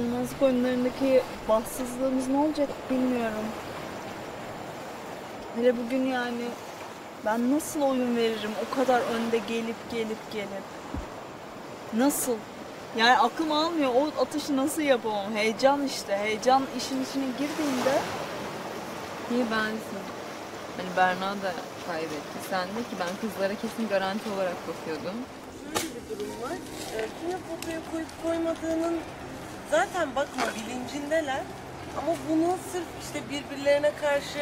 dokunulmazlık oyunlarındaki bahtsızlığımız ne olacak bilmiyorum. Hele bugün yani ben nasıl oyun veririm o kadar önde gelip gelip gelip. Nasıl? Yani aklım almıyor o atışı nasıl yapamam. Heyecan işte. Heyecan işin içine girdiğinde Niye bensin? Hani Berna da kaybetti. Sen de ki ben kızlara kesin garanti olarak bakıyordum. Şöyle bir durum var. E, kime fotoğrafı koyup koymadığının zaten bakma bilincindeler. Ama bunu sırf işte birbirlerine karşı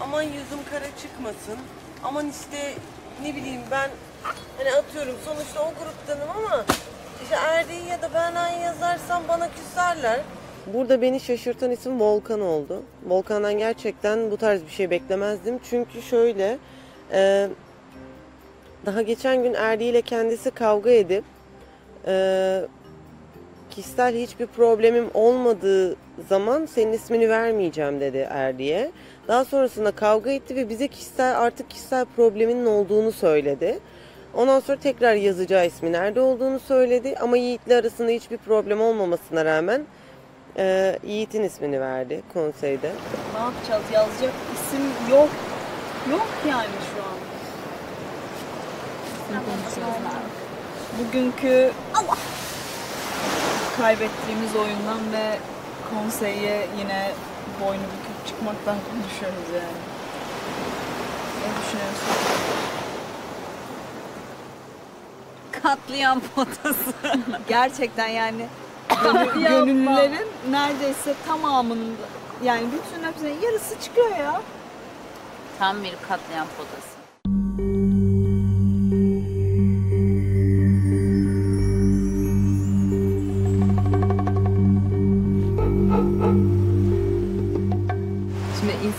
aman yüzüm kara çıkmasın. Aman işte ne bileyim ben hani atıyorum sonuçta o gruptanım ama işte Erdi'yi ya da Berna'yı yazarsam bana küserler. Burada beni şaşırtan isim Volkan oldu. Volkan'dan gerçekten bu tarz bir şey beklemezdim. Çünkü şöyle e, daha geçen gün Erdi ile kendisi kavga edip e, kişisel hiçbir problemim olmadığı zaman senin ismini vermeyeceğim dedi Erdi'ye. Daha sonrasında kavga etti ve bize kişisel artık kişisel probleminin olduğunu söyledi. Ondan sonra tekrar yazacağı ismi nerede olduğunu söyledi ama Yiğit'le arasında hiçbir problem olmamasına rağmen e, Yiğit'in ismini verdi konseyde. ne yapacağız? Yazacak isim yok. Yok yani şu an. Bugünkü kaybettiğimiz oyundan ve konseye yine boynu büküp çıkmaktan konuşuyoruz yani. Ne düşünüyorsun? Katliam potası. Gerçekten yani gönül- gönüllülerin neredeyse tamamının yani bütün hepsinin yarısı çıkıyor ya. Tam bir katliam potası.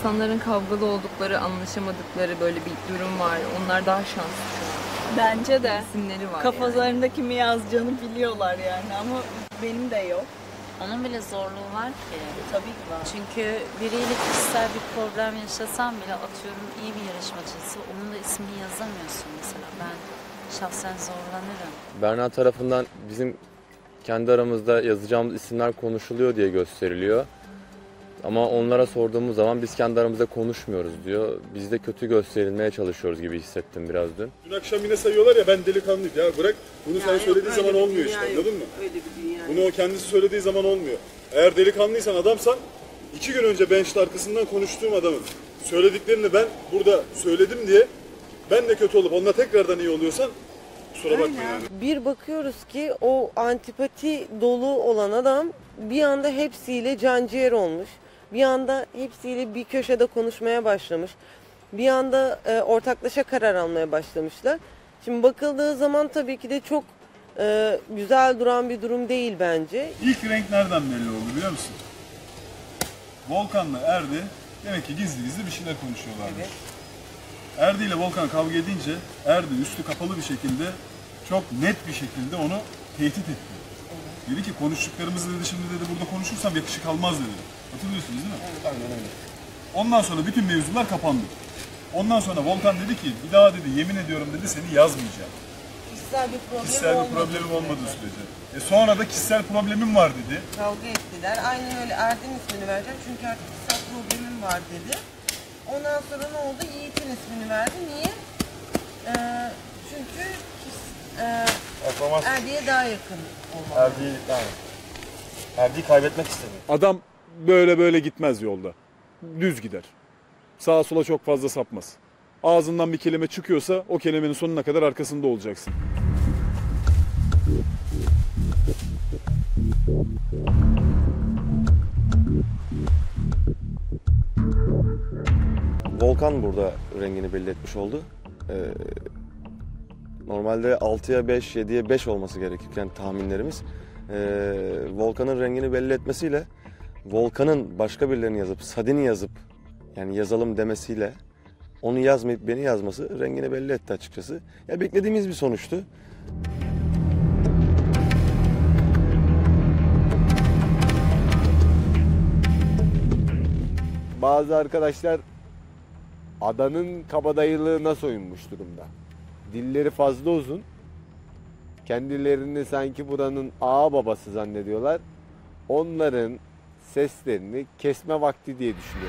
İnsanların kavgalı oldukları, anlaşamadıkları böyle bir durum var. Onlar daha şanslı şu an. Bence de. İsimleri var yani. Kafalarında kimi yazacağını biliyorlar yani ama benim de yok. Onun bile zorluğu var ki. Tabii ki var. Çünkü biriyle kişisel bir problem yaşasam bile atıyorum iyi bir yarışmacısı onun da ismini yazamıyorsun mesela. Ben şahsen zorlanırım. Berna tarafından bizim kendi aramızda yazacağımız isimler konuşuluyor diye gösteriliyor. Ama onlara sorduğumuz zaman biz kendi aramızda konuşmuyoruz diyor. Biz de kötü gösterilmeye çalışıyoruz gibi hissettim biraz dün. Dün akşam yine sayıyorlar ya ben delikanlıyım. Ya bırak bunu sen söylediği zaman olmuyor işte anladın mı? Öyle bir dünya. Bunu o kendisi söylediği zaman olmuyor. Eğer delikanlıysan adamsan iki gün önce bench'te arkasından konuştuğum adamın söylediklerini ben burada söyledim diye ben de kötü olup onunla tekrardan iyi oluyorsan kusura bakma yani. Bir bakıyoruz ki o antipati dolu olan adam bir anda hepsiyle canciğer olmuş. Bir anda hepsiyle bir köşede konuşmaya başlamış. Bir anda e, ortaklaşa karar almaya başlamışlar. Şimdi bakıldığı zaman tabii ki de çok e, güzel duran bir durum değil bence. İlk renk nereden belli oldu biliyor musun? Volkan'la Erdi demek ki gizli gizli bir şeyler konuşuyorlarmış. Erdi ile Volkan kavga edince Erdi üstü kapalı bir şekilde çok net bir şekilde onu tehdit etti. Dedi ki konuştuklarımızı dedi şimdi dedi burada konuşursam yakışık almaz dedi. Hatırlıyorsunuz değil mi? Aynen öyle. Ondan sonra bütün mevzular kapandı. Ondan sonra Volkan dedi ki bir daha dedi yemin ediyorum dedi seni yazmayacağım. Kişisel bir problem Kişisel bir problemim olmadığı sürece. E sonra da kişisel problemim var dedi. Kavga ettiler. Aynen öyle Erdem ismini vereceğim çünkü artık kişisel problemim var dedi. Ondan sonra ne oldu? Yiğit'in ismini verdi. Niye? Ee, çünkü e, Performans Erdi'ye daha yakın olmalı. Erdi'yi yani. Erdi'yi kaybetmek istemiyor. Adam böyle böyle gitmez yolda. Düz gider. Sağa sola çok fazla sapmaz. Ağzından bir kelime çıkıyorsa o kelimenin sonuna kadar arkasında olacaksın. Volkan burada rengini belli etmiş oldu. Ee, normalde 6'ya 5, 7'ye 5 olması gerekirken tahminlerimiz. Ee, Volkan'ın rengini belli etmesiyle Volkan'ın başka birilerini yazıp Sadin'i yazıp yani yazalım demesiyle onu yazmayıp beni yazması rengini belli etti açıkçası. Ya beklediğimiz bir sonuçtu. Bazı arkadaşlar adanın kabadayılığına soyunmuş durumda. Dilleri fazla uzun. Kendilerini sanki buranın ağa babası zannediyorlar. onların seslerini kesme vakti diye düşünüyorum.